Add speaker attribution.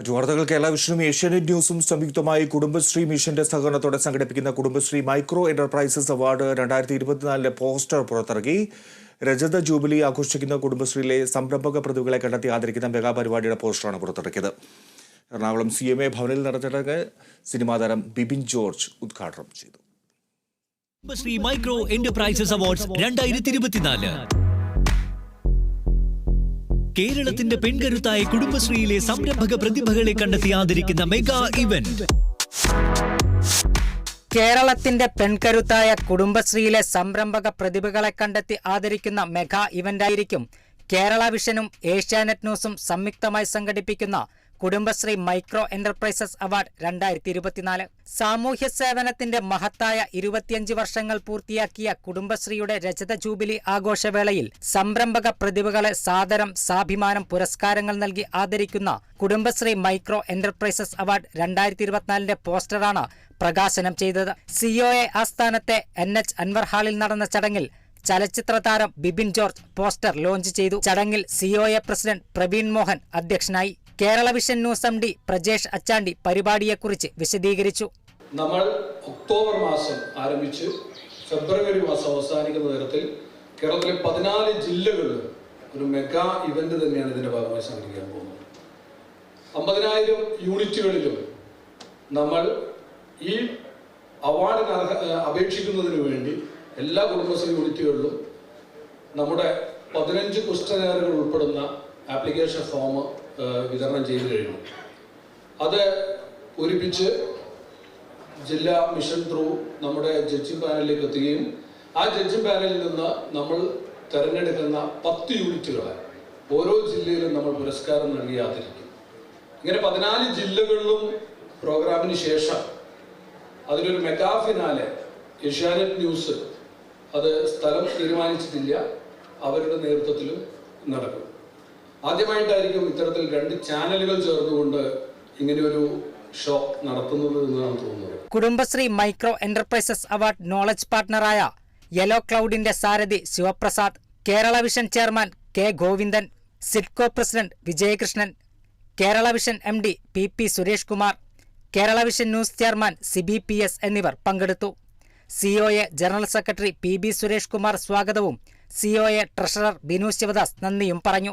Speaker 1: മറ്റു വാർത്തകൾ കേരള വിഷനും ഏഷ്യാനെറ്റ് ന്യൂസും സംയുക്തമായി കുടുംബശ്രീ മിഷന്റെ സഹകരണത്തോടെ സംഘടിപ്പിക്കുന്ന കുടുംബശ്രീ മൈക്രോ എന്റർപ്രൈസസ് അവാർഡ് രണ്ടായിരത്തി ഇരുപത്തിനാലിലെ പോസ്റ്റർ പുറത്തിറക്കി. രജത ജൂബിലി ആഘോഷിക്കുന്ന കുടുംബശ്രീയിലെ സംരംഭക പ്രതിഭകളെ കണ്ടെത്തി ആദരിക്കുന്ന മെഗാ പരിപാടിയുടെ പോസ്റ്ററാണ് പുറത്തിറക്കിയത്. എറണാകുളം സി എം എ ഭവനിൽ നടന്ന ചടങ്ങ് സിനിമാ താരം ബിബിൻ ജോർജ് ഉദ്ഘാടനം ചെയ്തു.
Speaker 2: കുടുംബശ്രീ മൈക്രോ എന്റർപ്രൈസസ് അവാർഡ്സ് രണ്ടായിരത്തി ഇരുപത്തിനാല് കേരളത്തിന്റെ പെൺകരുത്തായ കുടുംബശ്രീയിലെ സംരംഭക പ്രതിഭകളെ കണ്ടെത്തി ആദരിക്കുന്ന മെഗാ ഇവന്റ്.
Speaker 3: കേരളത്തിന്റെ പെൺകരുത്തായ കുടുംബശ്രീയിലെ സംരംഭക പ്രതിഭകളെ കണ്ടെത്തി ആദരിക്കുന്ന മെഗാ ഇവന്റായിരിക്കും കേരള വിഷനും ഏഷ്യാനെറ്റ് ന്യൂസും സംയുക്തമായി സംഘടിപ്പിക്കുന്ന കുടുംബശ്രീ മൈക്രോ എന്റർപ്രൈസസ് അവാർഡ് രണ്ടായിരത്തി ഇരുപത്തിനാല് സാമൂഹ്യ സേവനത്തിന്റെ മഹത്തായ ഇരുപത്തിയഞ്ച് വർഷങ്ങൾ പൂർത്തിയാക്കിയ കുടുംബശ്രീയുടെ രജത ജൂബിലി ആഘോഷവേളയിൽ സംരംഭക പ്രതിഭകളെ സാദരം സാഭിമാനം പുരസ്കാരങ്ങൾ നൽകി ആദരിക്കുന്ന കുടുംബശ്രീ മൈക്രോ എന്റർപ്രൈസസ് അവാർഡ് രണ്ടായിരത്തി ഇരുപത്തിനാലിന്റെ പോസ്റ്ററാണ് പ്രകാശനം ചെയ്തത്. സിഒഎ ആസ്ഥാനത്തെ എൻ എച്ച് അൻവർ ഹാളിൽ നടന്ന ചടങ്ങിൽ ചലച്ചിത്ര താരം ബിബിൻ ജോർജ് പോസ്റ്റർ ലോഞ്ച് ചെയ്തു. ചടങ്ങിൽ സിഒഎ പ്രസിഡന്റ് പ്രവീൺ മോഹൻ അധ്യക്ഷനായി. Kerala vision news M D Prajesh Achandi പരിപാടിയെക്കുറിച്ച് വിശദീകരിച്ചു.
Speaker 4: നമ്മൾ ഒക്ടോബർ മാസം ആരംഭിച്ച് ഫെബ്രുവരി മാസം അവസാനിക്കുന്ന തരത്തിൽ കേരളത്തിലെ പതിനാല് ജില്ലകളിൽ ഒരു മെഗാ ഇവന്റ് തന്നെയാണ് ഇതിന്റെ ഭാഗമായി സംഘടിപ്പിക്കാൻ പോകുന്നത്. അമ്പതിനായിരം യൂണിറ്റുകളിലും നമ്മൾ ഈ അവാർഡിന് അപേക്ഷിക്കുന്നതിന് വേണ്ടി എല്ലാ കുടുംബശ്രീ യൂണിറ്റുകളിലും നമ്മുടെ പതിനഞ്ച് ക്വസ്റ്റനേറുകൾ ഉൾപ്പെടുന്ന ആപ്ലിക്കേഷൻ ഫോം വിതരണം ചെയ്തു കഴിഞ്ഞു. അത് ഒരുമിച്ച് ജില്ലാ മിഷൻ ത്രൂ നമ്മുടെ ജഡ്ജിംഗ് പാനലിലേക്ക് എത്തുകയും ആ ജഡ്ജിംഗ് പാനലിൽ നിന്ന് നമ്മൾ തിരഞ്ഞെടുക്കുന്ന പത്ത് യൂണിറ്റുകളെ ഓരോ ജില്ലയിലും നമ്മൾ പുരസ്കാരം നൽകി ആദരിക്കും. ഇങ്ങനെ പതിനാല് ജില്ലകളിലും പ്രോഗ്രാമിന് ശേഷം അതിനൊരു മെഗാ ഫിനാലെ ഏഷ്യാനെറ്റ് ന്യൂസ് അത് സ്ഥലം തീരുമാനിച്ചിട്ടില്ല അവരുടെ നേതൃത്വത്തിലും നടക്കും. ആദ്യമായിട്ടായിരിക്കും ഇത്തരത്തിൽ രണ്ട് ചാനലുകൾ ചേർന്നുകൊണ്ട് ഇങ്ങനെയൊരു ഷോ നടത്തുന്നത് എന്നാണ് തോന്നുന്നത്.
Speaker 3: Kudumbashree micro enterprises award knowledge പാർട്ണറായ yellow ക്ലൗഡിന്റെ സാരഥി Sivaprasad Kerala vision chairman K Govindan SIDCO president Vijayakrishnan Kerala vision M D P P Suresh Kumar Kerala vision news chairman Sibi P S എന്നിവർ പങ്കെടുത്തു. COA general secretary P B Suresh Kumar സ്വാഗതവും COA treasurer Binu Sivadas നന്ദിയും പറഞ്ഞു.